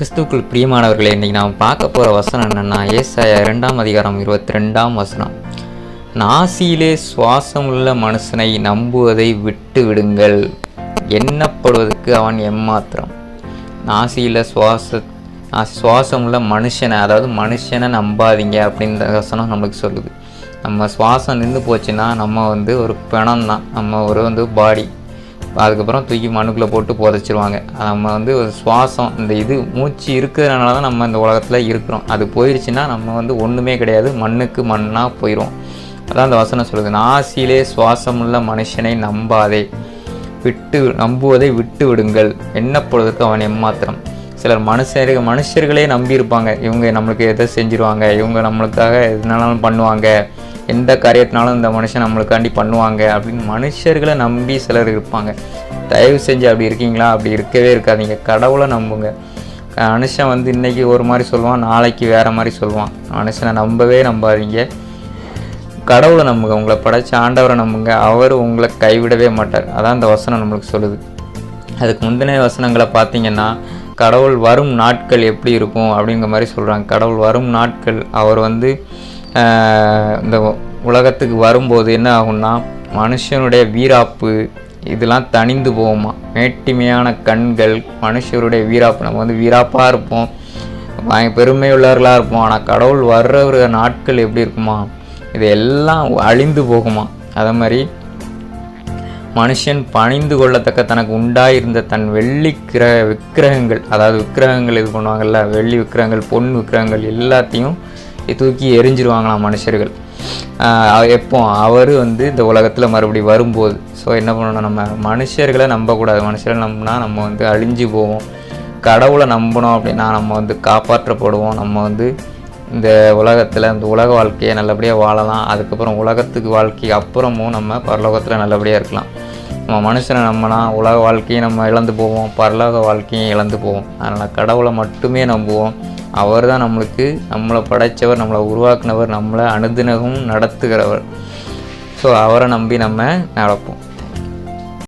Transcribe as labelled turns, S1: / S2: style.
S1: கிறிஸ்துவுக்குள் பிரியமானவர்களே இன்றைக்கி நாம் பார்க்க போகிற வசனம் என்னென்னா ஏசாய இரண்டாம் அதிகாரம் இருபத்தி ரெண்டாம் வசனம் நாசியிலே சுவாசமுள்ள மனுஷனை நம்புவதை விட்டு விடுங்கள். எண்ணப்படுவதற்கு அவன் எம்மாத்திரம். நாசியில் சுவாச சுவாசம் சுவாசமுள்ள மனுஷனை அதாவது மனுஷனை நம்பாதீங்க அப்படின்ற வசனம் நம்மளுக்கு சொல்லுது. நம்ம சுவாசம் நின்று போச்சுன்னா நம்ம வந்து ஒரு பிணம் தான் நம்ம ஒரு வந்து பாடி அதுக்கப்புறம் தூக்கி மண்ணுக்குள்ளே போட்டு புதைச்சிருவாங்க. நம்ம வந்து ஒரு சுவாசம் இந்த இது மூச்சு இருக்கிறதுனால தான் நம்ம இந்த உலகத்தில் இருக்கிறோம். அது போயிடுச்சுன்னா நம்ம வந்து ஒன்றுமே கிடையாது. மண்ணுக்கு மண்ணாக போயிடும் அதான் அந்த வசனம் சொல்லுது. நாசியிலே சுவாசமுள்ள மனுஷனை நம்பாதே. விட்டு நம்புவதை விட்டு விடுங்கள். எண்ணப்படுவதற்கு அவன் எம்மாத்திரம். சிலர் மனுஷர்கள் மனுஷர்களே நம்பியிருப்பாங்க. இவங்க நம்மளுக்கு எதை செஞ்சிருவாங்க? இவங்க நம்மளுக்காக எதுனாலும் பண்ணுவாங்க. எந்த காரியத்தினாலும் இந்த மனுஷன் நம்மளுக்காண்டி பண்ணுவாங்க அப்படின்னு மனுஷர்களை நம்பி சிலர் இருப்பாங்க. தயவு செஞ்சு அப்படி இருக்கீங்களா? அப்படி இருக்கவே இருக்காதீங்க. கடவுளை நம்புங்க. மனுஷன் வந்து இன்றைக்கி ஒரு மாதிரி சொல்லுவான் நாளைக்கு வேறு மாதிரி சொல்லுவான். மனுஷனை நம்பவே நம்பாதீங்க. கடவுளை நம்புங்க. உங்களை படைச்ச ஆண்டவரை நம்புங்க. அவர் உங்களை கைவிடவே மாட்டார். அதான் இந்த வசனம் நம்மளுக்கு சொல்லுது. அதுக்கு முந்தின வசனங்களை பார்த்தீங்கன்னா கடவுள் வரும் நாட்கள் எப்படி இருக்கும் அப்படிங்கிற மாதிரி சொல்கிறாங்க கடவுள் வரும் நாட்கள் அவர் வந்து இந்த உலகத்துக்கு வரும்போது என்ன ஆகும்னா மனுஷனுடைய வீராப்பு இதெல்லாம் தணிந்து போகுமா? மேட்டிமையான கண்கள் மனுஷருடைய வீராப்பு. நம்ம வந்து வீராப்பாக இருப்போம். பெருமையுள்ளவர்களாக இருப்போம். ஆனால் கடவுள் வர்ற நாட்கள் எப்படி இருக்குமா? இது எல்லாம் அழிந்து போகுமா? அதே மாதிரி மனுஷன் பணிந்து கொள்ளத்தக்க தனக்கு உண்டாயிருந்த தன் வெள்ளி கிர விக்கிரகங்கள் அதாவது விக்கிரகங்கள் இது பண்ணுவாங்கல்ல வெள்ளி விக்கிரகங்கள் பொன் விக்கிரகங்கள் எல்லாத்தையும் தூக்கி எரிஞ்சிருவாங்களாம் மனுஷர்கள். எப்போ? அவர் வந்து இந்த உலகத்தில் மறுபடியும் வரும்போது. ஸோ என்ன பண்ணணும் நம்ம? மனுஷர்களை நம்பக்கூடாது. மனுஷர்களை நம்பினா நம்ம வந்து அழிஞ்சு போவோம். கடவுளை நம்பினோம் அப்படின்னா நம்ம வந்து காப்பாற்றப்படுவோம். நம்ம வந்து இந்த உலகத்தில் இந்த உலக வாழ்க்கையை நல்லபடியாக வாழலாம். அதுக்கப்புறம் உலகத்துக்கு வாழ்க்கை அப்புறமும் நம்ம பரலோகத்தில் நல்லபடியாக இருக்கலாம். நம்ம மனுஷனை நம்பினா உலக வாழ்க்கையை நம்ம இழந்து போவோம் பரலோக வாழ்க்கையும் இழந்து போவோம். அதனால் கடவுளை மட்டுமே நம்புவோம். அவர் தான் நம்மளுக்கு நம்மளை படைத்தவர் நம்மளை உருவாக்குனவர் நம்மளை அனுதினமும் நடத்துகிறவர். ஸோ அவரை நம்பி நம்ம நடப்போம்.